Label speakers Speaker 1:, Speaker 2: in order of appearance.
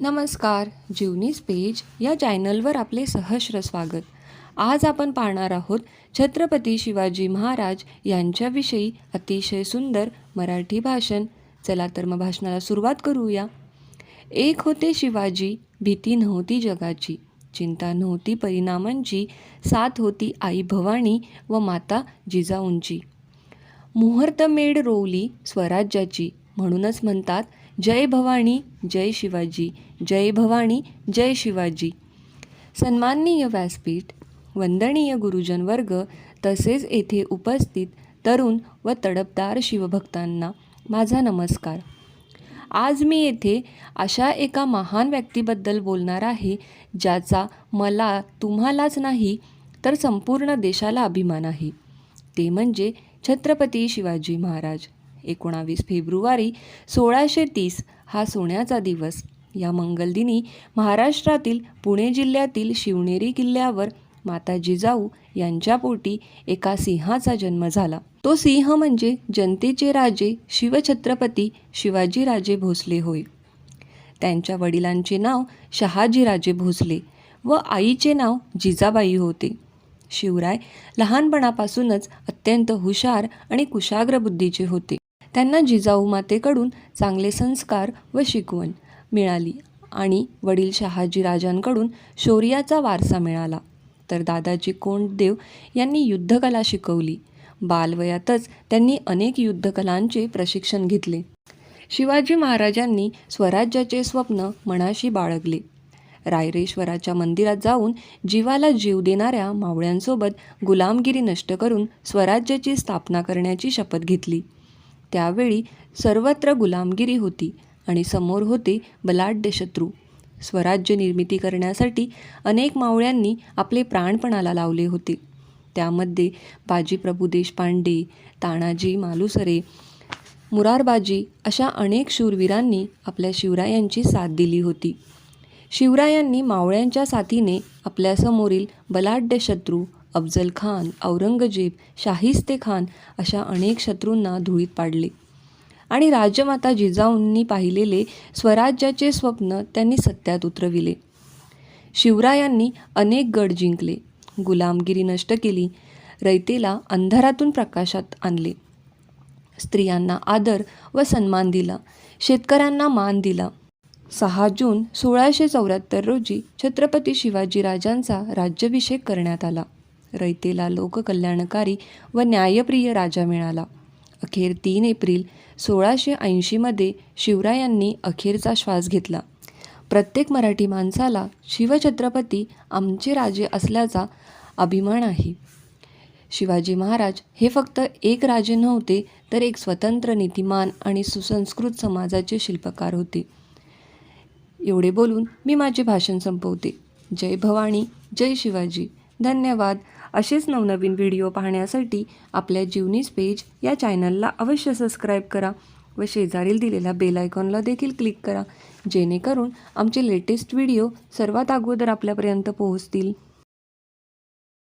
Speaker 1: नमस्कार जीवनीस पेज या चॅनलवर आपले सहर्ष स्वागत. आज आपण पाहणार आहोत छत्रपती शिवाजी महाराज यांच्याविषयी अतिशय सुंदर मराठी भाषण. चला तर मग भाषणाला सुरुवात करूया. एक होते शिवाजी भीती नव्हती जगाची. चिंता नव्हती परिणामांची. साथ होती आई भवानी व माता जिजाऊंची. मुहूर्तमेढ रोवली स्वराज्याची. म्हणूनच म्हणतात जय भवानी जय शिवाजी जय भवानी जय शिवाजी. सन्माननीय व्यासपीठ वंदनीय गुरुजन वर्ग तसेच येथे उपस्थित तरुण व तडपदार शिवभक्तांना माझा नमस्कार. आज मी येथे अशा एका महान व्यक्तीबद्दल बोलणार आहे ज्याचा मला तुम्हालाच नाही तर संपूर्ण देशाला अभिमान आहे. ते म्हणजे छत्रपती शिवाजी महाराज. एकोणावीस फेब्रुवारी सोळाशे तीस हा सोन्याचा दिवस. या मंगलदिनी महाराष्ट्रातील पुणे जिल्ह्यातील शिवनेरी किल्ल्यावर माता जिजाऊ यांच्या पोटी एका सिंहाचा जन्म झाला. तो सिंह म्हणजे जनतेचे राजे शिवछत्रपती शिवाजीराजे भोसले होय. त्यांच्या वडिलांचे नाव शहाजीराजे भोसले व आईचे नाव जिजाबाई होते. शिवराय लहानपणापासूनच अत्यंत हुशार आणि कुशाग्र बुद्धीचे होते. त्यांना जिजाऊ मातेकडून चांगले संस्कार व शिकवण मिळाली आणि वडील शहाजी राजांकडून शौर्याचा वारसा मिळाला. तर दादाजी कोंडदेव यांनी युद्धकला शिकवली. बालवयातच त्यांनी अनेक युद्धकलांचे प्रशिक्षण घेतले. शिवाजी महाराजांनी स्वराज्याचे स्वप्न मनाशी बाळगले. रायरेश्वराच्या मंदिरात जाऊन जीवाला जीव देणाऱ्या मावळ्यांसोबत गुलामगिरी नष्ट करून स्वराज्याची स्थापना करण्याची शपथ घेतली. त्यावेळी सर्वत्र गुलामगिरी होती आणि समोर होते बलाढ्य शत्रू स्वराज्य निर्मिती करण्यासाठी अनेक मावळ्यांनी आपले प्राणपणाला लावले होते. त्यामध्ये बाजीप्रभू देशपांडे तानाजी मालुसरे मुरारबाजी अशा अनेक शूरवीरांनी आपल्या शिवरायांची साथ दिली होती. शिवरायांनी मावळ्यांच्या साथीने आपल्यासमोरील बलाढ्य शत्रू अफजल खान औरंगजेब शाहिस्ते खान अशा अनेक शत्रूंना धुळीत पाडले. आणि राजमाता जिजाऊंनी पाहिलेले स्वराज्याचे स्वप्न त्यांनी सत्यात उतरविले. शिवरायांनी अनेक गड जिंकले गुलामगिरी नष्ट केली रयतेला अंधारातून प्रकाशात आणले. स्त्रियांना आदर व सन्मान दिला शेतकऱ्यांना मान दिला. सहा जून सोळाशे चौऱ्याहत्तर रोजी छत्रपती शिवाजीराजांचा राज्याभिषेक करण्यात आला. रयतेला लोककल्याणकारी व न्यायप्रिय राजा मिळाला. अखेर तीन एप्रिल सोळाशे ऐंशीमध्ये शिवरायांनी अखेरचा श्वास घेतला. प्रत्येक मराठी माणसाला शिवछत्रपती आमचे राजे असल्याचा अभिमान आहे. शिवाजी महाराज हे फक्त एक राजे नव्हते तर एक स्वतंत्र नीतिमान आणि सुसंस्कृत समाजाचे शिल्पकार होते. एवढे बोलून मी माझे भाषण संपवते. जय भवानी जय शिवाजी. धन्यवाद. असेच नवनवीन व्हिडिओ पाहण्यासाठी आपल्या जीवनीस पेज या चॅनलला अवश्य सबस्क्राईब करा व शेजारील दिलेल्या बेल आयकॉनला देखील क्लिक करा जेणेकरून आमचे लेटेस्ट व्हिडिओ सर्वात अगोदर आपल्यापर्यंत पोहोचतील.